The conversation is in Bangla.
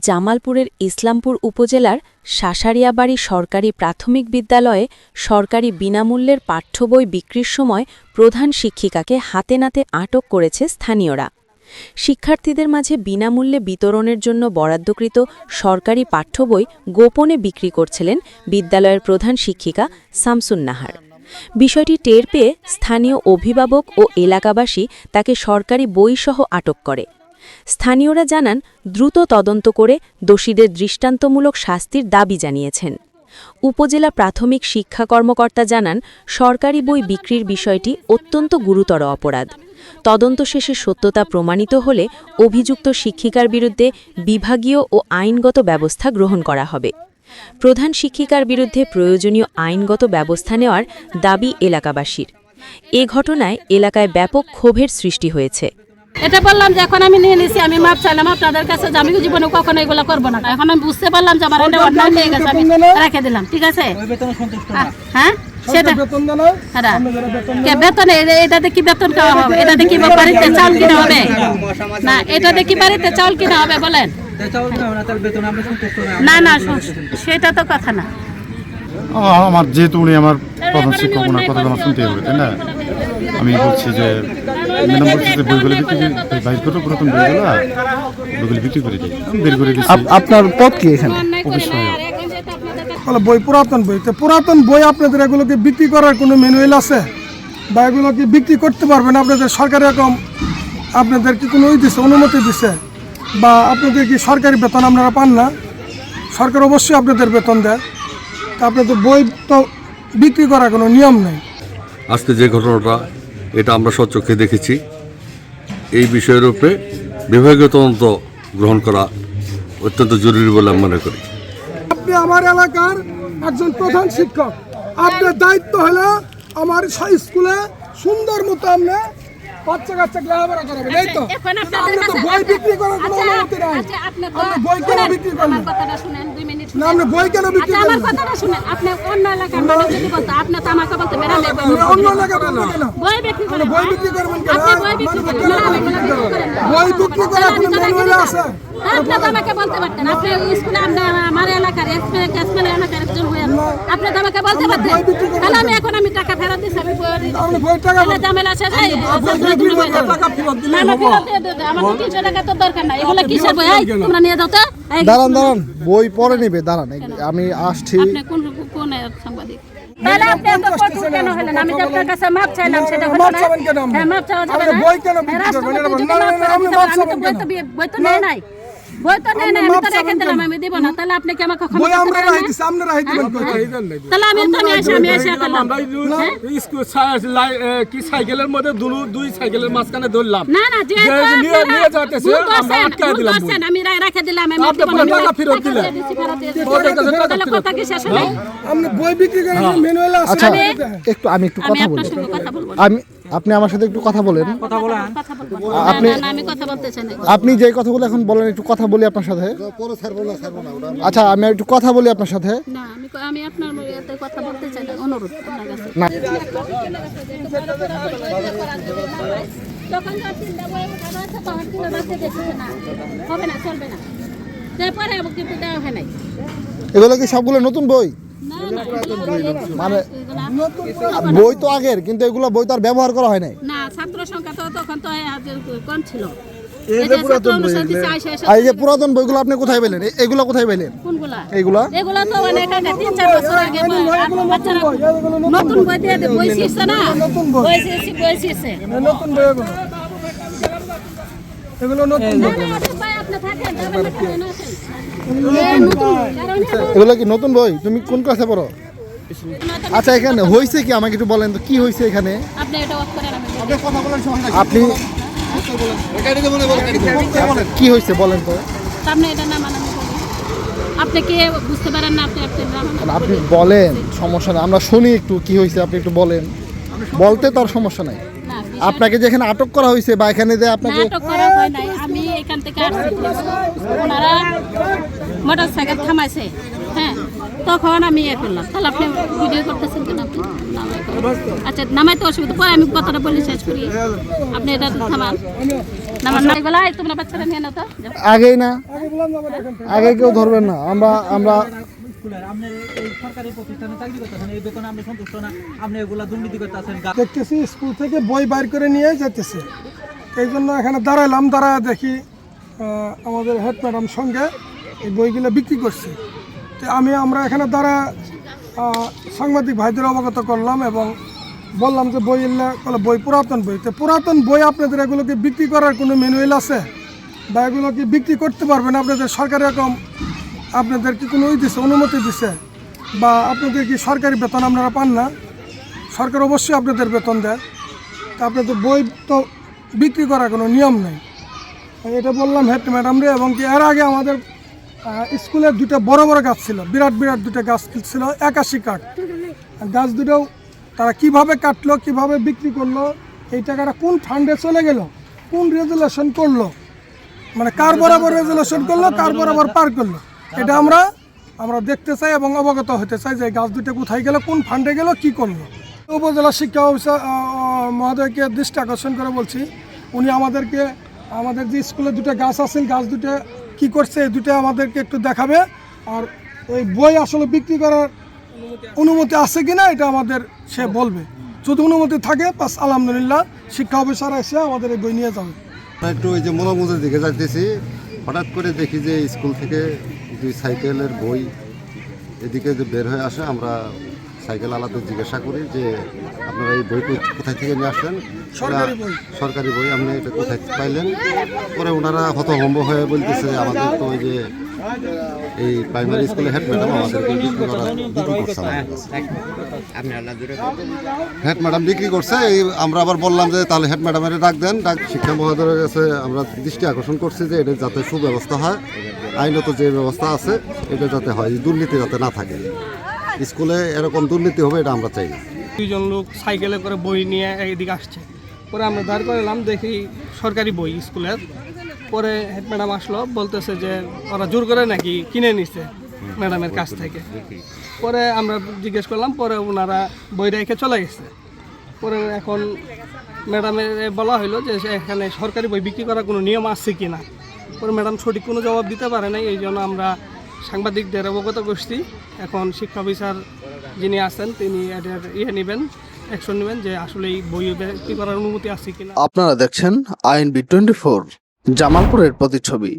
জামালপুরের ইসলামপুর উপজেলার শাসারিয়াবাড়ি সরকারি প্রাথমিক বিদ্যালয়ে সরকারি বিনামূল্যের পাঠ্য বই বিক্রির সময় প্রধান শিক্ষিকাকে হাতে নাতে আটক করেছে স্থানীয়রা। শিক্ষার্থীদের মাঝে বিনামূল্যে বিতরণের জন্য বরাদ্দকৃত সরকারি পাঠ্য বই গোপনে বিক্রি করছিলেন বিদ্যালয়ের প্রধান শিক্ষিকা শামসুন নাহার। বিষয়টি টের পেয়ে স্থানীয় অভিভাবক ও এলাকাবাসী তাকে সরকারি বইসহ আটক করে। স্থানীয়রা জানান, দ্রুত তদন্ত করে দোষীদের দৃষ্টান্তমূলক শাস্তির দাবি জানিয়েছেন। উপজেলা প্রাথমিক শিক্ষা কর্মকর্তা জানান, সরকারি বই বিক্রির বিষয়টি অত্যন্ত গুরুতর অপরাধ। তদন্ত শেষে সত্যতা প্রমাণিত হলে অভিযুক্ত শিক্ষিকার বিরুদ্ধে বিভাগীয় ও আইনগত ব্যবস্থা গ্রহণ করা হবে। প্রধান শিক্ষিকার বিরুদ্ধে প্রয়োজনীয় আইনগত ব্যবস্থা নেওয়ার দাবি এলাকাবাসীর। এ ঘটনায় এলাকায় ব্যাপক ক্ষোভের সৃষ্টি হয়েছে। এটা বললাম যে এখন আমি নিয়ে নিছি আমি মাপ চাইলাম আপনাদের কাছে যে আমি জীবনে কখনো এগুলো করব না। এখন আমি বুঝতে পারলাম যে আমার এটা অন্যায় হয়ে গেছে আমি রেখে দিলাম ঠিক আছে? হ্যাঁ? সেটা হ্যাঁ। বেতন এটাতে কি বেতন খাওয়া হবে? এটাতে কি বাড়িতে চাউল কিনা হবে? না এটাতে কি বাড়িতে কিনা হবে বলেন? না না সেটা তো কথা না। আমার যেহেতু উনি আমার প্রধান শিক্ষক ওনার কথা শুনতে হবে তাই না? আমি বলছি যে ম্যাডাম বলছি বইগুলো বিক্রি করে বাইশ করে পুরাতন বইগুলো বইগুলো বিক্রি করে দিই আমি বের করে দিচ্ছি আপনার পদ কি এখানে? বই পুরাতন বই। তো পুরাতন বই আপনাদের এগুলোকে বিক্রি করার কোনো ম্যানুয়াল আছে? বা এগুলো কি বিক্রি করতে পারবেন আপনাদের সরকার এরকম আপনাদের কি কোনো দিছে অনুমতি দিছে? বা আপনাদের কি সরকারি বেতন আপনারা পান না? সরকার অবশ্যই আপনাদের বেতন দেয়। তা আপনাদের বই তো বিক্রি করার কোনো নিয়ম নেই। আজকে যে ঘটনাটা এটা আমরা সচক্ষে দেখেছি। এই বিষয়ের উপরে বিভাগীয় তদন্ত গ্রহণ করা অত্যন্ত জরুরি বলে আমি মনে করি। আপনি আমার এলাকার একজন প্রধান শিক্ষক। আপনার দায়িত্ব হলো আমার স্কুলে সুন্দর মতো আপনি বাচ্চা কাচ্চা লেখাপড়া এই তো? তো বই বিক্রি করার কোনো আচ্ছা, অনুমতি নাই। আচ্ছা, বই কেন বিক্রি আমার না আপনি বই কেন বিক্রি আচ্ছা, আমার কথাটা শুনেন। আপনি অন্য এলাকার মানুষ যদি বলতো, আপনি তো আমাকে বলতে বেড়ালে অন্য এলাকায় বলতে কেন? বই বিক্রি করেন, বই হ্যাঁ? বিক্রি করবেন কেন? আপনি বই বিক্রি করেন, কেন না, আমি বই বিক্রি বই বিক্রি করেন? করেন না। বই বিক্রি করার তাহলে কোনো ম্যানুয়াল আছে? আপনি তো আমাকে বলতে পারতেন। আপনি স্কুলে আপনি আমার এলাকার একজন হয়ে আপনি তো আমাকে বলতে পারতেন। তাহলে আমি এখন আমি টাকা ফেরত দিচ্ছি আমি বই টাকা ঝামেলা শেষ হয়ে ফেরত হব। এই, দাঁড়ান দাঁড়ান বই পরে নিবে দাঁড়ান আমি আসছি আপনি কোন কোন সাংবাদিক তাহলে আপনি এত কঠোর কেন হলেন আমি তো আপনার কাছে মাপ চাইলাম সেটা হলো না চাবেন কেন আপনি? হ্যাঁ মাপ চাওয়া যাবে না বই কেন বিক্রি করবেন? রাষ্ট্রপতি এটা যদি বলেন। মাপ না, না, করে আপনি দিতে মাপ পারেন, আমি তো চাবেন বই- বই তো কেন? নাই বই তো নেয় আমি তো রেখে দিলাম আমি দিব না। তাহলে আপনি কি আমাকে ক্ষমা বই করতে আমরা পারেন দিছি আমরা রাহি দিবেন তাহলে আমি তো আমি এসে আমি এসে করলাম স্কুল সা- লাই- এ, কি সাইকেলের মধ্যে দুলু- দুই সাইকেলের মাঝখানে ধরলাম। না না যে যে নিয়ে- নিয়ে যাইতেছে, আমরা আটকায় দিলাম আমি রেখে দিলাম আমি আপনি দিব টাকা ফেরত দিলেন। দিয়ে দিছি, ফেরত দিয়ে দিছি। ওদের কাছে টাকা তাহলে কথা কি শেষ হলো আপনি বই বিক্রি করার কোনো আছে। আচ্ছা একটু আমি একটু কথা আপনার সঙ্গে কথা বলব। আমি আপনি আমার সাথে একটু কথা বলেন। কথা বলব না। আপনি- আমি কথা বলতে চাই না। আপনি যে কথাগুলো এখন বলেন একটু কথা বলি আপনার সাথে। আচ্ছা আমি একটু কথা বলি আপনার সাথে। না আমি আমি আপনার কথা বলতে চাই না অনুরোধ আপনার কাছে। না। দেখছে না। হবে না চলবে না। তারপরে কিন্তু দেওয়া হয় নাই। এগুলো কি সবগুলো নতুন বই। মানে বই তো আগের কিন্তু এগুলো বই তো আর ব্যবহার করা হয় নাই। না ছাত্র সংখ্যা তো তখন তো কম ছিল। এই যে ছাত্র অনুসার দিচ্ছে আইসা আইসা আর এই যে পুরাতন বইগুলো আপনি কোথায় পেলেন? এ- এগুলো কোথায় পেলেন? কোনগুলা? এইগুলা তো অনেক আগে তিন চার বছর আগে বাচ্চারা নতুন বই। দিয়ে বই শিখছে না? বই। শিখছে বই শিখছে। নতুন বই এগুলো। এগুলো নতুন না, না, আসেন ভাই, আপনি থাকেন, যাবেন না কেন, না আসেন। এই নতুন বই, কারণ এখন- এগুলো কি নতুন বই? তুমি কোন ক্লাসে পড়ো? আচ্ছা এখানে হয়েছে কি? আমাকে একটু বলেন তো কি হয়েছে এখানে? আপনি কি হয়েছে বলেন তো? আপনি এটা নামান, আমি বলি। আপনি কে বুঝতে পারেন না আপনি আপনি নামান। আপনি বলেন সমস্যা নেই। আমরা শুনি একটু কি হয়েছে আপনি একটু বলেন। বলতে তার সমস্যা নাই। আপনাকে যে এখানে আটক করা হয়েছে বা এখানে যে আপনাকে নাটক করা হয় নাই। আমি এখান থেকে আসছি ওনারা মোটর থামাইছে। হ্যাঁ তখন আমি ইয়ে করলাম। তাহলে আপনি ভিডিও করতেছেন কেন আপনি? নামাই করেন। আচ্ছা অসুবিধা পরে আমি কথাটা বলে, শেষ করি। আপনি এটা থামান। তো দেখতেছি, স্কুল থেকে বই বাইর করে নিয়ে যেতেছে এই জন্য এখানে দাঁড়াইলাম দাঁড়ায় দেখি আমাদের হেড ম্যাডাম সঙ্গে এই বইগুলো বিক্রি করছে। তো আমি আমরা এখানে দ্বারা সাংবাদিক ভাইদের অবগত করলাম এবং বললাম যে বই এলে বই পুরাতন বই। তো পুরাতন বই আপনাদের এগুলোকে বিক্রি করার কোনো মেনুয়েল আছে? বা এগুলো কি বিক্রি করতে পারবেন? আপনাদের সরকার এরকম আপনাদের কি কোনো ই দিছে, অনুমতি দিছে? বা আপনাদের কি সরকারি বেতন আপনারা পান না? সরকার অবশ্যই আপনাদের বেতন দেয়। তা আপনাদের বই তো বিক্রি করার কোনো নিয়ম নেই। এটা বললাম হেড ম্যাডামরে এবং কি এর আগে আমাদের স্কুলের দুটো বড় বড় গাছ ছিল, বিরাট বিরাট দুটো গাছ ছিল, একাশি কাঠ। গাছ দুটো তারা কীভাবে কাটলো, কীভাবে বিক্রি করল, এই টাকাটা কোন ফান্ডে চলে গেল, কোন রেজুলেশন করল মানে কার বরাবর রেজুলেশন করল, কার বরাবর পার করল, এটা আমরা আমরা দেখতে চাই এবং অবগত হতে চাই যে গাছ দুটো কোথায় গেল, কোন ফান্ডে গেল, কি করল। উপজেলা শিক্ষা অফিসার মহোদয়কে দৃষ্টি আকর্ষণ করে বলছি, উনি আমাদেরকে, আমাদের যে স্কুলে দুটো গাছ আছে, গাছ দুটো কি করছে, এই দুটো আমাদেরকে একটু দেখাবে। আর ওই বই আসলে বিক্রি করার অনুমতি আছে কিনা, এটা আমাদের সে বলবে। যদি অনুমতি থাকে, বাস আলহামদুলিল্লাহ, শিক্ষা অফিসার এসে আমাদের এই বই নিয়ে যাবে। একটু ওই যে মোলামুজের দিকে যাইতেছি। হঠাৎ করে দেখি যে স্কুল থেকে দুই সাইকেলের বই এদিকে যে বের হয়ে আসে, আমরা সাইকেল আলাদা জিজ্ঞাসা করি যে আপনারা এই বই কোথায় থেকে নিয়ে আসলেন? সরকারি বই। সরকারি বই। আপনি এটা কোথায় পাইলেন? পরে ওনারা হতভম্ব হয়ে বলতেছে আমাদের তো ওই যে এই প্রাইমারি স্কুলে হেড ম্যাডাম আমাদেরকে বিক্রি করা বিক্রি করছে আমাদের। কাছে। হেড ম্যাডাম বিক্রি করছে। এই আমরা আবার বললাম যে তাহলে হেড ম্যাডামের ডাক দেন। ডাক শিক্ষা মহোদয়ের কাছে আমরা দৃষ্টি আকর্ষণ করছি যে এটা যাতে সুব্যবস্থা হয়। আইনত যে ব্যবস্থা আছে এটা যাতে হয়। দুর্নীতি যাতে না থাকে। স্কুলে এরকম দুর্নীতি হবে এটা আমরা চাই দুইজন লোক সাইকেলে করে বই নিয়ে এইদিকে আসছে। পরে আমরা দাঁড় করলাম, দেখি সরকারি বই স্কুলের। পরে হেড ম্যাডাম আসলো, বলতেছে যে ওরা জোর করে নাকি কিনে নিছে ম্যাডামের কাছ থেকে। পরে আমরা জিজ্ঞেস করলাম, পরে ওনারা বই রেখে চলে গেছে। পরে এখন ম্যাডামের বলা হলো যে এখানে সরকারি বই বিক্রি করার কোনো নিয়ম আছে কি না পরে ম্যাডাম সঠিক কোনো জবাব দিতে পারে নাই, এই জন্য আমরা সাংবাদিকদের অবগত গোষ্ঠী। এখন শিক্ষা অফিসার যিনি আছেন, তিনি এটার ইয়ে নেবেন অ্যাকশন নেবেন যে আসলে এই বই বিক্রি করার অনুমতি আছে কিনা। আপনারা দেখছেন আইএনবি টোয়েন্টি ফোর, জামালপুরের প্রতিচ্ছবি।